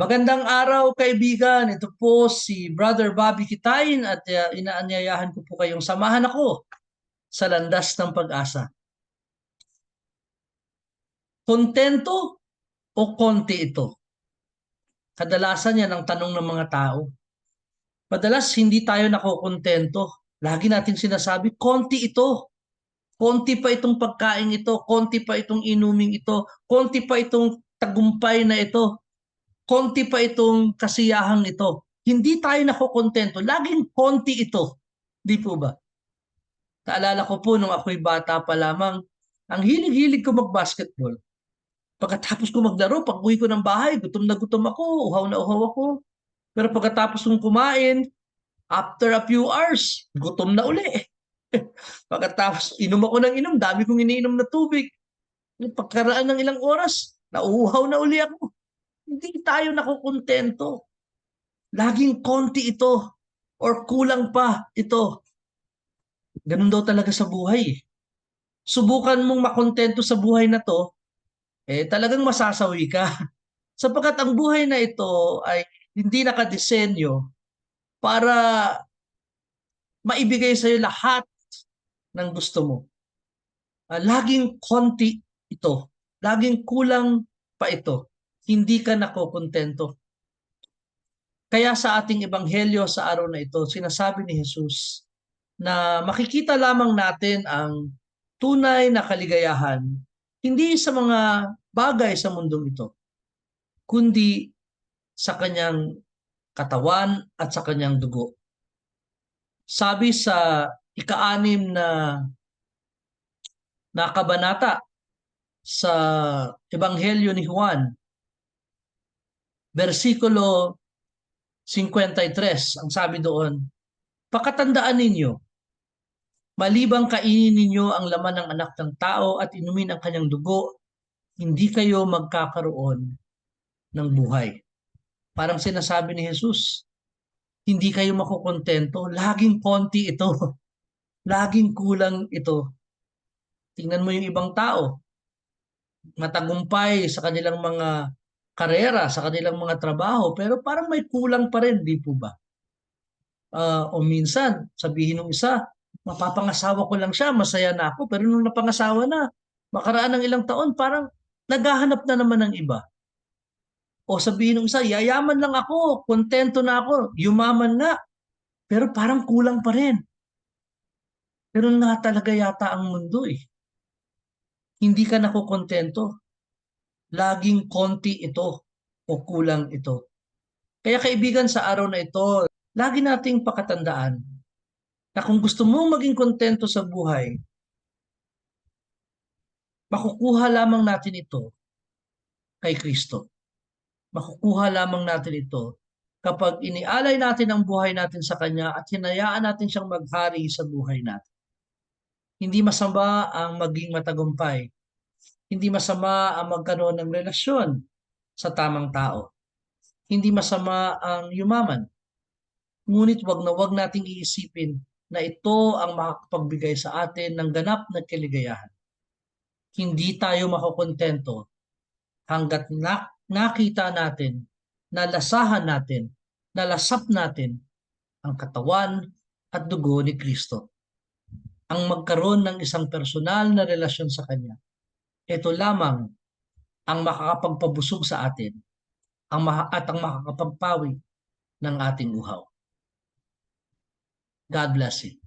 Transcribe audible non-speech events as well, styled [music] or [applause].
Magandang araw kaibigan. Ito po si Brother Bobby Kitain at uh, inaanyayahan ko po kayong samahan ako sa landas ng pag-asa. Kontento o konti ito? Kadalasan yan ang tanong ng mga tao. Madalas hindi tayo nakokontento. Lagi natin sinasabi, konti ito. Konti pa itong pagkain ito, konti pa itong inuming ito, konti pa itong tagumpay na ito konti pa itong kasiyahang ito. Hindi tayo nakokontento. Laging konti ito. Di po ba? Kaalala ko po nung ako'y bata pa lamang, ang hilig-hilig ko mag-basketball. Pagkatapos ko maglaro, pag uwi ko ng bahay, gutom na gutom ako, uhaw na uhaw ako. Pero pagkatapos kong kumain, after a few hours, gutom na uli. [laughs] pagkatapos, inom ako ng inom, dami kong iniinom na tubig. Pagkaraan ng ilang oras, nauuhaw na uli ako. Hindi tayo nakukontento. Laging konti ito or kulang pa ito. Ganun daw talaga sa buhay. Subukan mong makontento sa buhay na to, eh talagang masasawi ka. [laughs] Sapagkat ang buhay na ito ay hindi nakadesenyo para maibigay sa iyo lahat ng gusto mo. Uh, laging konti ito. Laging kulang pa ito hindi ka nakokontento. Kaya sa ating ebanghelyo sa araw na ito, sinasabi ni Jesus na makikita lamang natin ang tunay na kaligayahan hindi sa mga bagay sa mundong ito, kundi sa kanyang katawan at sa kanyang dugo. Sabi sa ikaanim na na kabanata sa Ebanghelyo ni Juan, versikulo 53, ang sabi doon, Pakatandaan ninyo, malibang kainin ninyo ang laman ng anak ng tao at inumin ang kanyang dugo, hindi kayo magkakaroon ng buhay. Parang sinasabi ni Jesus, hindi kayo makukontento, laging konti ito. [laughs] Laging kulang ito. Tingnan mo yung ibang tao, matagumpay sa kanilang mga karera, sa kanilang mga trabaho, pero parang may kulang pa rin, di po ba? Uh, o minsan, sabihin ng isa, mapapangasawa ko lang siya, masaya na ako, pero nung napangasawa na, makaraan ng ilang taon, parang naghahanap na naman ng iba. O sabihin ng isa, yayaman lang ako, kontento na ako, yumaman nga, pero parang kulang pa rin. Pero nga talaga yata ang mundo eh. Hindi ka nakukontento laging konti ito o kulang ito. Kaya kaibigan sa araw na ito, lagi nating pakatandaan na kung gusto mong maging kontento sa buhay, makukuha lamang natin ito kay Kristo. Makukuha lamang natin ito kapag inialay natin ang buhay natin sa Kanya at hinayaan natin siyang maghari sa buhay natin. Hindi masama ang maging matagumpay hindi masama ang magkaroon ng relasyon sa tamang tao. Hindi masama ang yumaman. Ngunit wag na wag nating iisipin na ito ang makakapagbigay sa atin ng ganap na kaligayahan. Hindi tayo makukontento hanggat na, nakita natin, nalasahan natin, nalasap natin ang katawan at dugo ni Kristo. Ang magkaroon ng isang personal na relasyon sa Kanya ito lamang ang makakapagpabusog sa atin ang at ang makakapagpawi ng ating uhaw. God bless you.